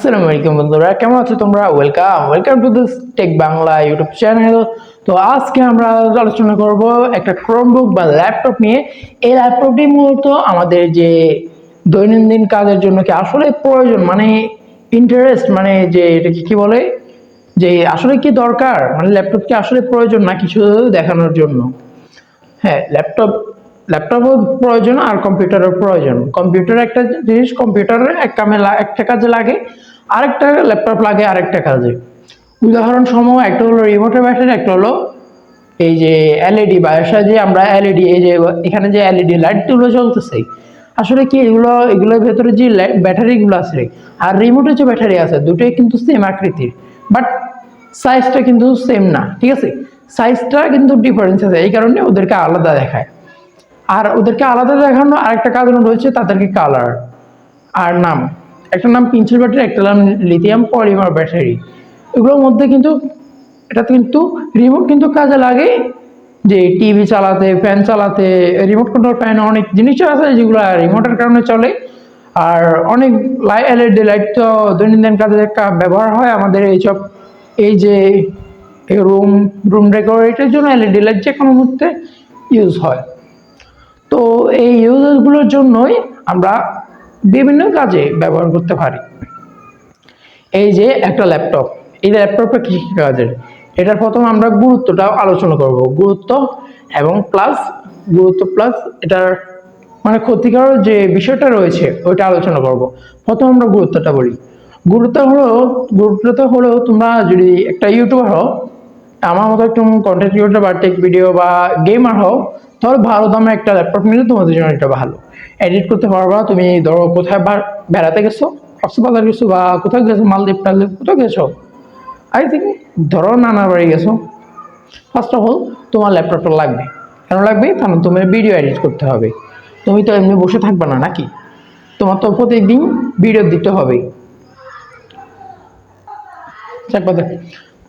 আসসালামু আলাইকুম বন্ধুরা, কেমন আছো তোমরা? Welcome welcome to this tech Bangla YouTube channel তো আজকে আমরা আলোচনা করব একটা ক্রোমবুক বা ল্যাপটপ নিয়ে। এই ল্যাপটপটি মূলত আমাদের যে দৈনন্দিন কাজের জন্য কি আসলে প্রয়োজন মানে ইন্টারেস্ট মানে যে এটাকে কি বলে? যে আসলে কি দরকার? মানে ল্যাপটপ কি আসলে প্রয়োজন না কিছু দেখানোর জন্য? হ্যাঁ ল্যাপটপ ল্যাপটপও প্রয়োজন আর কম্পিউটারও প্রয়োজন। কম্পিউটার একটা জিনিস কম্পিউটারের এক কামে একটা কাজে লাগে, আরেকটা ল্যাপটপ লাগে, আরেকটা কাজে। উদাহরণ সমূহ একটা হলো রিমোটের ব্যাটারি একটা হলো এই যে এলইডি বায়োসা যে আমরা এলইডি এই যে এখানে যে এলইডি লাইটগুলো চলতেছে আসলে কি এগুলো, এগুলোর ভেতরে যে ব্যাটারিগুলো আছে, আর রিমোটের যে ব্যাটারি আছে, দুটোই কিন্তু সেম আকৃতির। বাট সাইজটা কিন্তু সেম না, ঠিক আছে? সাইজটা কিন্তু ডিফারেন্স আছে, এই কারণে ওদেরকে আলাদা দেখায়। আর ওদেরকে আলাদা দেখানো আরেকটা কারণ রয়েছে, তাদেরকে কালার আর নাম। একটা নাম পিনসেল ব্যাটারি একটা নাম লিথিয়াম পলিমার ব্যাটারি এগুলোর মধ্যে কিন্তু, এটা কিন্তু রিমোট কিন্তু কাজে লাগে যে টিভি চালাতে ফ্যান চালাতে রিমোট কন্ট্রোল ফ্যান অনেক জিনিস আছে যেগুলো রিমোটের কারণে চলে। আর অনেক লাই এলইডি লাইট তো দৈনন্দিন কাজে ব্যবহার হয় আমাদের এইসব, এই যে রুম রুম ডেকোরেটের জন্য এলইডি লাইট যে কোনো মুহূর্তে ইউজ হয়। তো এই ইউজেসগুলোর জন্যই আমরা বিভিন্ন কাজে ব্যবহার করতে পারি। এই যে একটা ল্যাপটপ এই ল্যাপটপটা কী কী কাজের? এটার প্রথম আমরা গুরুত্বটা আলোচনা করব। গুরুত্ব এবং প্লাস গুরুত্ব প্লাস এটার মানে ক্ষতিকারক যে বিষয়টা রয়েছে, ওইটা আলোচনা করব। প্রথম আমরা গুরুত্বটা বলি। গুরুত্ব হলো গুরুত্বটা হলো তোমরা যদি একটা ইউটিউবার হও আমার মতো একটু কন্টেন্ট ক্রিয়েটর বা টেক ভিডিও বা গেমার হও তাহলে ভালো দামে একটা ল্যাপটপ নিলে তোমাদের জন্য এটা ভালো। এডিট করতে পারবা, তুমি ধরো কোথায় বেড়াতে গেছো কক্সবাজার গেছো বা কোথাও গেছো, মালদ্বীপ টালদ্বীপ, কোথাও গেছো। আই থিঙ্ক ধরো নানার বাড়ি গেছো। ফার্স্ট অফ অল তোমার ল্যাপটপটা লাগবে। কেন লাগবে? কারণ তোমার ভিডিও এডিট করতে হবে। তুমি তো এমনি বসে থাকবে না, নাকি? তোমার তো প্রতিদিন ভিডিও দিতে হবে।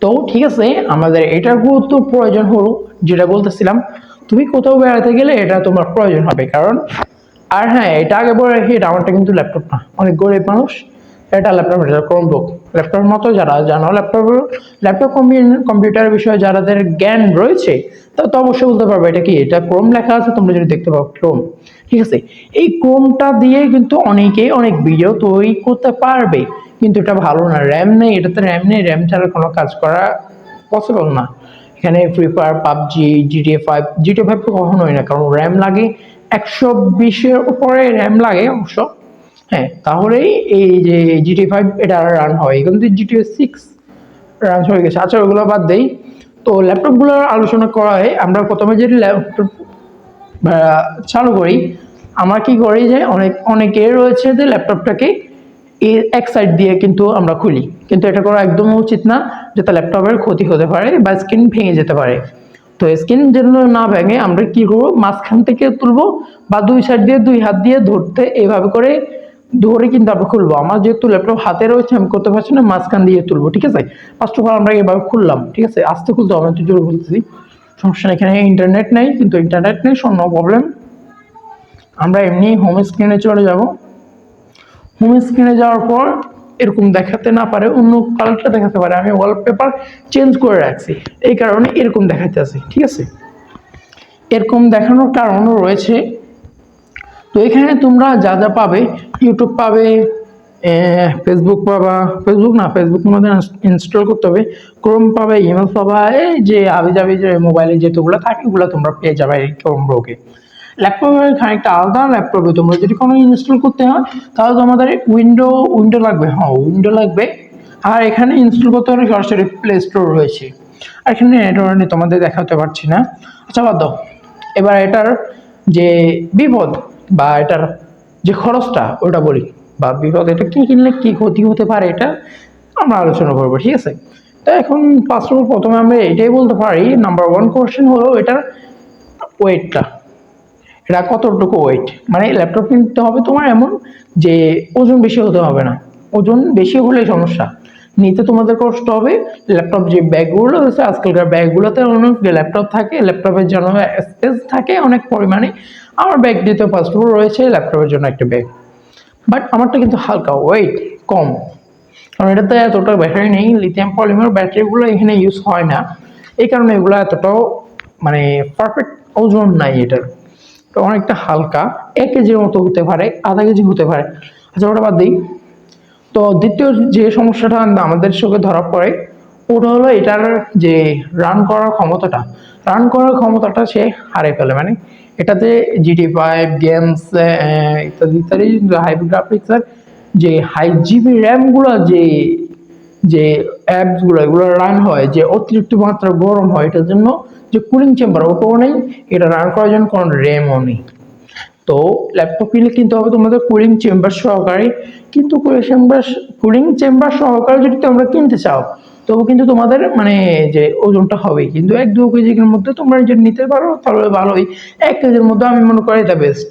তো ঠিক আছে, আমাদের এটার গুরুত্ব প্রয়োজন হলো, যেটা বলতেছিলাম তুমি কোথাও বেড়াতে গেলে এটা তোমার প্রয়োজন হবে, কারণ আর হ্যাঁ এটা আগে বলে রাখি, এটা আমারটা কিন্তু ল্যাপটপ না। অনেক গরিব মানুষ, এটা ল্যাপটপ এটা ক্রোমবুক ল্যাপটপের মতো যারা জানো ল্যাপটপ ল্যাপটপ কম্পিউটার বিষয়ে যাদের জ্ঞান রয়েছে তা তো অবশ্যই বলতে পারবে, এটা কি, এটা ক্রোম লেখা আছে, তোমরা যদি দেখতে পাও ক্রোম ঠিক আছে? এই ক্রোমটা দিয়ে কিন্তু অনেকেই অনেক ভিডিও তৈরি করতে পারবে, কিন্তু এটা ভালো না। র্যাম নেই, এটাতে র্যাম নেই র্যাম ছাড়া কোনো কাজ করা পসিবল না। এখানে Free Fire PUBG GTA five GTA five তো কখনোই না, কারণ র্যাম লাগে একশো বিশের উপরে র্যাম লাগে অবশ্য। হ্যাঁ তাহলেই এই যে জিটি ফাইভ এটা রান হয়। কিন্তু জিটিএ সিক্স রান হয়ে গেছে। আচ্ছা ওগুলো বাদ দেই। তো ল্যাপটপগুলোর আলোচনা করা হয় আমরা প্রথমে যদি ল্যাপটপ চালু করি, আমরা কি করি যে অনেক অনেকে রয়েছে যে ল্যাপটপটাকে এক সাইড দিয়ে কিন্তু আমরা খুলি। কিন্তু এটা করা একদম উচিত না যাতে ল্যাপটপের ক্ষতি হতে পারে বা স্ক্রিন ভেঙে যেতে পারে। তো স্ক্রিন যেন না ভেঙে আমরা কি করব? মাঝখান থেকে তুলবো বা দুই সাইড দিয়ে দুই হাত দিয়ে ধরতে এইভাবে করে ধরে কিন্তু আমরা খুলবো। আমার যেহেতু ল্যাপটপ হাতে রয়েছে, আমি করতে পারছি না, মাঝখান দিয়ে তুলবো, ঠিক আছে? ফার্স্ট অফ অল আমরা এভাবে খুললাম, ঠিক আছে? আস্তে খুলতে হবে তো জোরে বলতেছি সমস্যা নেই, এখানে ইন্টারনেট নেই, কিন্তু ইন্টারনেট নেই সব নো প্রবলেম আমরা এমনি হোম স্ক্রিনে চলে যাব। হোম স্ক্রিনে যাওয়ার পর এরকম দেখাতে না পারে, অন্য কালারটা দেখাতে পারে। আমি ওয়ালপেপার চেঞ্জ করে রাখছি। এই কারণে এরকম দেখাতে আছে, ঠিক আছে? এরকম দেখানোর কারণও রয়েছে, তো এখানে তোমরা যা যা পাবে ইউটিউব পাবে ফেসবুক পাবা ফেসবুক না ফেসবুক মধ্যে ইনস্টল করতে হবে। ক্রোম পাবে ইমেল পাবা, এই যে আবি যাবি যে মোবাইলে যেগুলো থাকে, ওগুলো তোমরা পেয়ে যাবে এই ক্রোম ব্রোকে ল্যাপটপের খানিকটা আলাদা, ল্যাপটপে তোমরা যদি কোনো ইনস্টল করতে হয়, তাহলে তোমাদের উইন্ডো উইন্ডো লাগবে হ্যাঁ উইন্ডো লাগবে। আর এখানে ইনস্টল করতে হলে সরাসরি প্লে স্টোর রয়েছে। আর এখানে নেটওয়ার্ক তোমাদের দেখাতে পারছি না। আচ্ছা বাদ দাও। এবার এটার যে বিপদ বা এটার যে খরচটা, ওটা বলি। বা বিপদ, এটা কি কিনলে কি ক্ষতি হতে পারে এটা আমরা আলোচনা করব, ঠিক আছে? তো এখন ফার্স্ট অফ অল প্রথমে আমরা এটাই বলতে পারি। নাম্বার ওয়ান কোয়েশ্চেন হলো এটার ওয়েটটা এটা কতটুকু ওয়েট মানে ল্যাপটপ কিনতে হবে তোমার এমন যে ওজন বেশি হতে হবে না। ওজন বেশি হলে সমস্যা। নিতে তোমাদের কষ্ট হবে। ল্যাপটপ যে ব্যাগগুলো আছে, আজকালকার ব্যাগগুলোতে অনেক ল্যাপটপ থাকে ল্যাপটপের জন্য স্পেস থাকে অনেক পরিমাণে। আমার ব্যাগ দিতে ফার্স্ট রয়েছে ল্যাপটপের জন্য একটা ব্যাগ বাট আমারটা কিন্তু হালকা ওয়েট কম। কারণ এটাতে এতটা ব্যাটারি নেই লিথিয়াম পলিমার ব্যাটারিগুলো এখানে ইউজ হয় না। এই কারণে এগুলো এতটাও মানে পারফেক্ট ওজন নাই এটার। অনেকটা হালকা, এক কেজির মতো হতে পারে, আধা কেজি হতে পারে। আচ্ছা ওটা বাদ দিই। তো দ্বিতীয় যে সমস্যাটা আমাদের চোখে ধরা পড়ে, ওটা হলো এটার যে রান করার ক্ষমতাটা। রান করার ক্ষমতাটা সে হারিয়ে ফেলে। মানে এটাতে জিটি ফাইভ গেমস ইত্যাদি ইত্যাদি হাই গ্রাফিক্সের যে হাই জিবি র্যামগুলো যে যে অ্যাপসগুলো এগুলো রান হয়, যে অতিরিক্ত মাত্রা গরম হয়, এটার জন্য যে কুলিং চেম্বার ওটাও নেই, এটা রান করার জন্য কোনো র্যামও নেই। তো ল্যাপটপ কিনলে কিনতে হবে তোমাদের কুলিং চেম্বার সহকারে, কিন্তু কুলিং চেম্বার কুলিং চেম্বার সহকারে যদি তোমরা কিনতে চাও, তবু কিন্তু তোমাদের মানে যে ওজনটা হবে, কিন্তু এক দু কেজির মধ্যে তোমরা যদি নিতে পারো, তাহলে ভালোই। এক কেজির মধ্যে আমি মনে করি এটা বেস্ট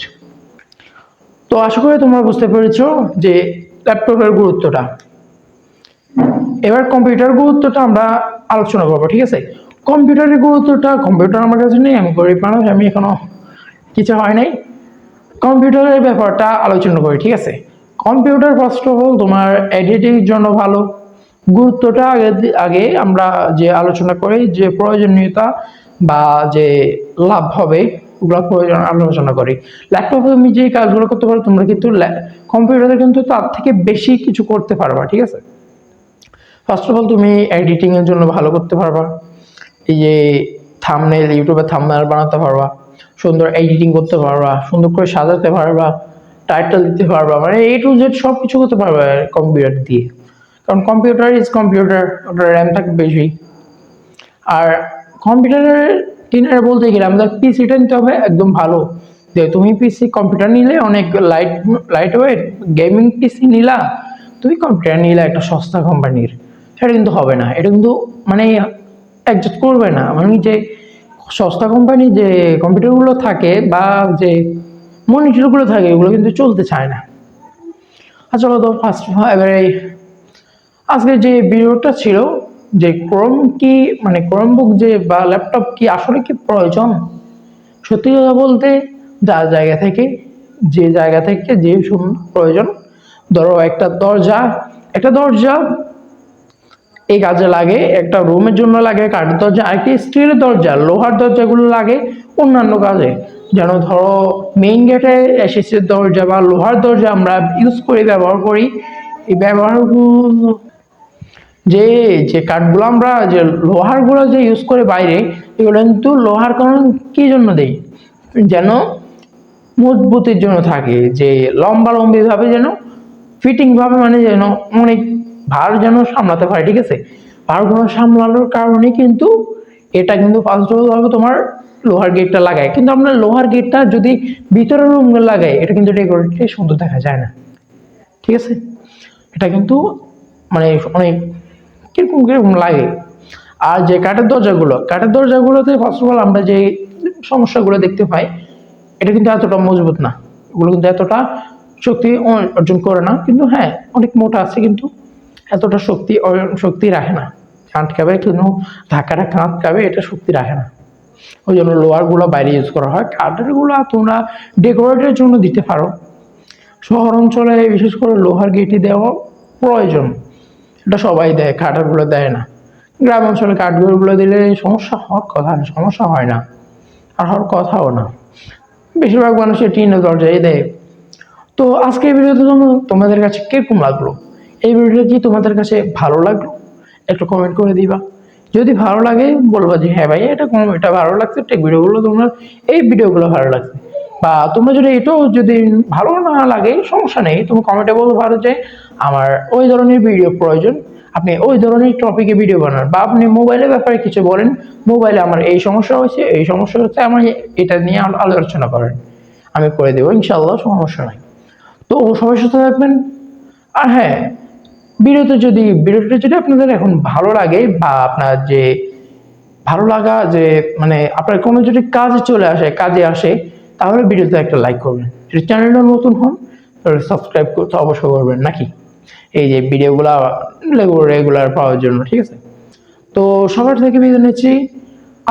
তো আশা করি তোমরা বুঝতে পেরেছ যে ল্যাপটপের গুরুত্বটা। এবার কম্পিউটার গুরুত্বটা আমরা আলোচনা করব, ঠিক আছে? কম্পিউটারের গুরুত্বটা কম্পিউটার আমার কাছে নেই, আমি গরিব মানুষ, আমি এখনও কিছু হয় নাই। কম্পিউটারের ব্যাপারটা আলোচনা করি, ঠিক আছে? কম্পিউটার ফার্স্ট অফ অল তোমার এডিটিং জন্য ভালো। গুরুত্বটা আগে আগে আমরা যে আলোচনা করি, যে প্রয়োজনীয়তা বা যে লাভ হবে, ওগুলো প্রয়োজন আলোচনা করি। ল্যাপটপে তুমি যে কাজগুলো করতে পারো, তোমরা কিন্তু কম্পিউটারে কিন্তু তার থেকে বেশি কিছু করতে পারবা, ঠিক আছে? ফার্স্ট অফ অল তুমি এডিটিং এর জন্য ভালো করতে পারবা। এই যে থামনেল ইউটিউবে থামনেল বানাতে পারবা। সুন্দর এডিটিং করতে পারবা। সুন্দর করে সাজাতে পারবা। টাইটেল দিতে পারবা। মানে এ টু জেড সব কিছু করতে পারবা কম্পিউটার দিয়ে। কারণ কম্পিউটার ইজ কম্পিউটার ওটার র্যাম থাকে বেশি। আর কম্পিউটারের কিনারে বলতে গেলে আমাদের পিসিটা নিতে হবে একদম ভালো। যে তুমি পিসি কম্পিউটার নিলে অনেক light light weight gaming PC নিলা, তুমি কম্পিউটার নিলে একটা সস্তা কোম্পানির সেটা কিন্তু হবে না। এটা কিন্তু মানে অ্যাডজাস্ট করবে না। মানে যে সস্তা কোম্পানি যে কম্পিউটারগুলো থাকে বা যে মনিটরগুলো থাকে, এগুলো কিন্তু চলতে চায় না। আচ্ছা তো ফার্স্ট এবারে আজকে যে ভিডিওটা ছিল, যে ক্রোম কি মানে ক্রোমবুক যে বা ল্যাপটপ কি আসলে কি প্রয়োজন? সত্যি কথা বলতে যার জায়গা থেকে, যে জায়গা থেকে যে প্রয়োজন। ধরো একটা দরজা একটা দরজা এই কাজে লাগে, একটা রুমের জন্য লাগে, কাঠের দরজা আরেকটি স্টিলের দরজা, লোহার দরজাগুলো লাগে অন্যান্য কাজে। যেন ধরো মেইন গেটে এসেছে দরজা বা লোহার দরজা আমরা ইউজ করি ব্যবহার করি। এই ব্যবহারগুলো, যে যে কাঠগুলো আমরা, যে লোহারগুলো যে ইউজ করে বাইরে, এগুলো কিন্তু লোহার কারণ কী জন্য দেই? যেন মজবুতির জন্য থাকে, যে লম্বা লম্বিভাবে যেন ফিটিংভাবে মানে যেন অনেক ভার যেন সামলাতে পারে, ঠিক আছে? ভারগুলো সামলানোর কারণে কিন্তু এটা কিন্তু ফার্স্ট ভাবে তোমার লোহার গেটটা লাগায়। কিন্তু আমরা লোহার গেটটা যদি ভিতরের রুম লাগাই এটা কিন্তু ডেকোরেটে সুন্দর দেখা যায় না। ঠিক আছে? এটা কিন্তু মানে অনেক কীরকম কীরকম লাগে। আর যে কাঠের দরজাগুলো, কাঠের দরজাগুলোতে ফার্স্ট অফ অল আমরা যে সমস্যাগুলো দেখতে পাই, এটা কিন্তু এতটা মজবুত না। ওগুলো কিন্তু এতটা শক্তি অর্জন করে না। কিন্তু হ্যাঁ অনেক মোটা আছে কিন্তু। এতটা শক্তি শক্তি রাখে না। আটকাবে কিন্তু ধাক্কাটা খাবে এটা শক্তি রাখে না। ওই জন্য লোহারগুলো বাইরে ইউজ করা হয়। কাঠেরগুলো তোমরা ডেকোরেটের জন্য দিতে পারো। শহর অঞ্চলে বিশেষ করে লোহার গেটি দেওয়া প্রয়োজন। এটা সবাই দেয় কাঠেরগুলো দেয় না। গ্রাম অঞ্চলে কাঠগুলো দিলে সমস্যা হওয়ার কথা সমস্যা হয় না। আর হওয়ার কথাও না। বেশিরভাগ মানুষের টিনের দরজাই দেয়। তো আজকে এই ভিডিওতে তোমাদের কাছে কীরকম লাগল? এই ভিডিওটা কি তোমাদের কাছে ভালো লাগল? একটু কমেন্ট করে দিবা। যদি ভালো লাগে, বলবা যে হ্যাঁ ভাই, এটা কোনো এটা ভালো লাগছে টেক ভিডিওগুলো তোমরা, এই ভিডিওগুলো ভালো লাগছে। বা তোমরা যদি এটাও যদি ভালো না লাগে, সমস্যা নেই, তুমি কমেন্টে বলতে পারো যে আমার ওই ধরনের ভিডিও প্রয়োজন। আপনি ওই ধরনের টপিকে ভিডিও বানান। বা আপনি মোবাইলের ব্যাপারে কিছু বলেন মোবাইলে আমার এই সমস্যা হয়েছে, এই সমস্যা হচ্ছে, আমার এটা নিয়ে আলো- আলোচনা করেন। আমি করে দেবো ইনশাল্লাহ সমস্যা নাই। তো সবাই সুস্থ থাকবেন। আর হ্যাঁ ভিডিওতে যদি ভিডিওটা যদি আপনাদের এখন ভালো লাগে বা আপনার যে ভালো লাগা যে মানে আপনার কোনো যদি কাজে চলে আসে, কাজে আসে, তাহলে ভিডিওতে একটা লাইক করবেন। যদি চ্যানেলটা নতুন হন, তাহলে সাবস্ক্রাইব করতে অবশ্যই করবেন, নাকি? এই যে ভিডিওগুলো রেগুলার পাওয়ার জন্য, ঠিক আছে? তো সবার থেকে বিদায় নিচ্ছি।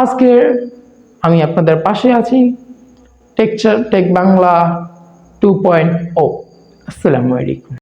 আজকে আমি আপনাদের পাশে আছি টেকচার টেক বাংলা টু পয়েন্ট ও আসসালামু আলাইকুম।